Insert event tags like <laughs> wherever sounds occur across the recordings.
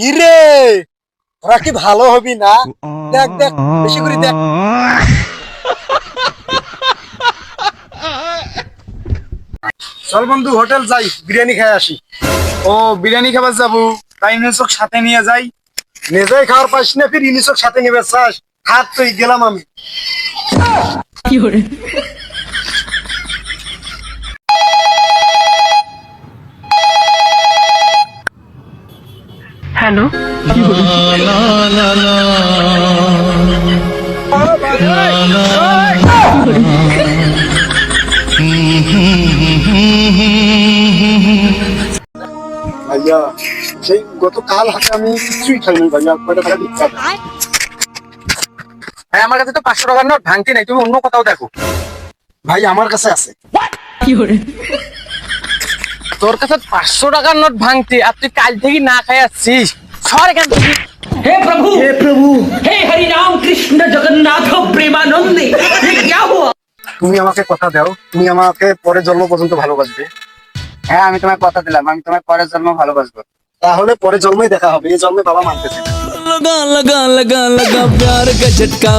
কি তোরা কি ভালো হবি না? দেখ দেখ, বেশি করে দেখ। চল বন্ধু, হোটেল যাই, বিরিয়ানি খাই আসি। ও, বিরিয়ানি খাবার যাব। তাই নিচক সাথে নিয়ে যাই। নিজেই খাওয়ার পাইস না, ফির ইনিসক সাথে নেবে চাস হাত তুই গেলাম আমি। ভাইয়া সেই গতকাল হাতে আমি কিছুই খাইনি ভাইয়া কয়টা টাকা দিতে হবে? হ্যাঁ আমার কাছে তো পাঁচশো টাকার নোট ভাঙতি নাই তুমি অন্য কোথাও দেখো। ভাই আমার কাছে আছে। তোর কাছে পাঁচশো টাকার নোট ভাঙতি আর তুই কাল থেকে না খাই আসছিস সর এখান থেকে हे प्रभु हे प्रभु हे हरि राम कृष्ण जगन्नाथ प्रेमानंदे ये क्या हुआ তুমি আমাকে কথা দাও তুমি আমাকে পরে জন্ম পর্যন্ত ভালোবাসবে হ্যাঁ আমি তোমায় কথা দিলাম আমি তোমায় পরের জন্ম ভালোবাসবো তাহলে পরে জন্মই দেখা হবে এই জন্মে বাবা মানতেছে না लगा लगा लगा लगा प्यार का झटका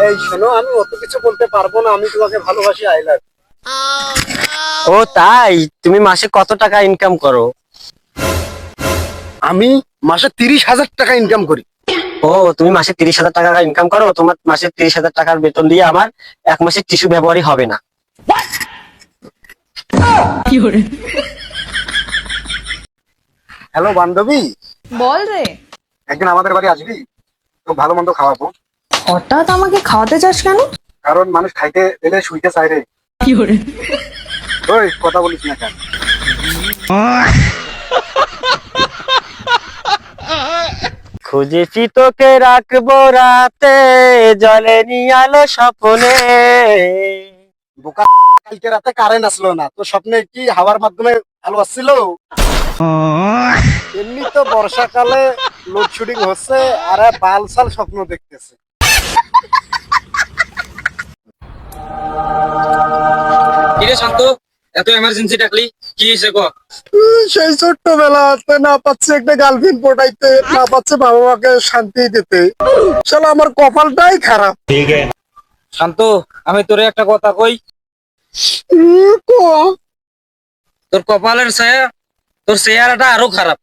এই শোনো আমি অত কিছু বলতে পারবো না আমি তোমাকে ভালোবাসি আই লাভ ও তাই? তুমি মাসে কত টাকা ইনকাম করো? আমি মাসে তিরিশ হাজার টাকা ইনকাম করি। ও তুমি মাসে তিরিশ হাজার টাকা ইনকাম করো? তোমার মাসে তিরিশ হাজার টাকার বেতন দিয়ে আমার এক মাসের টিস্যু ব্যবহারই হবে না। হ্যালো বান্ধবী। বল রে। একদিন আমাদের বাড়ি আসবি? তো ভালো মন্দ খাওয়াবো। হঠাৎ আমাকে খাওয়াতে চাস কেন? কারণ মানুষ খাইতে এলে শুইতে চায় রে। ওই কথা বলিস না কেন? খুঁজেছি তোকে রাখব রাতে জলে নিয়ে আলো স্বপ্নে। বোকা কালকে রাতে কারেন্ট আসলো না। তো স্বপ্নে কি হাওয়ার মাধ্যমে আলো আসছিল? এমনি তো বর্ষাকালে লোডশেডিং হচ্ছে আর বালসাল স্বপ্ন দেখতেছে। কিরে শান্ত? এত এমার্জেন্সি ডাকলি কি হয়েছে গো সেই ছোট্টবেলাতে না পাচ্ছে একটা গার্লফ্রেন্ড পটাইতে না পাচ্ছে বাবা মাকে শান্তি দিতে। চলো আমার কপালটাই খারাপ। শান্ত আমি তোরে একটা কথা কই। উম, কো। তোর কপালের ছায়া তোর চেহারাটা আরও খারাপ।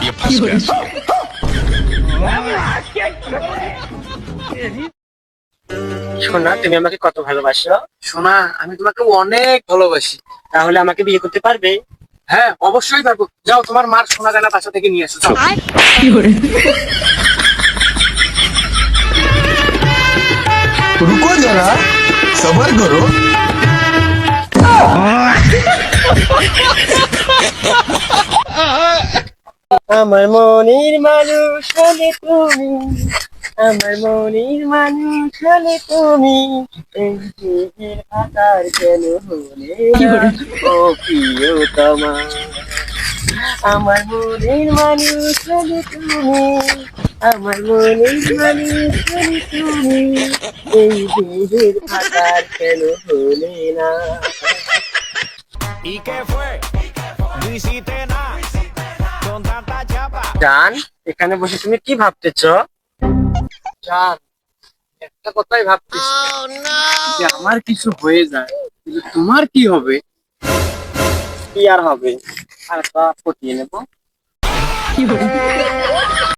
দিয়ে ফাঁস সোনা তুমি আমাকে কত ভালোবাসো? শোনা আমি তোমাকে অনেক ভালোবাসি। তাহলে আমাকে বিয়ে করতে পারবে? হ্যাঁ অবশ্যই পারব। যাও তোমার মার সোনা দানা বাসা থেকে নিয়ে এসো রুকো যারা সবার করো। <laughs> আমার মনির মানুষ হলে তুমি আমার মনির মানুষ হলে তুমি এই দেহের আকার কেন হলে না? ও প্রিয়তমা আমার মনির মানুষ হলে তুমি আমার মনির মানুষ হলে তুমি এই দেহের আকার কেন হলে না জান, এখানে বসে তুমি কি ভাবতেছ? জান, একটা কথাই ভাবতেছি যে আমার কিছু হয়ে যায়, কিন্তু তোমার কি হবে? কি আর হবে? আর তা পটিয়ে নেব।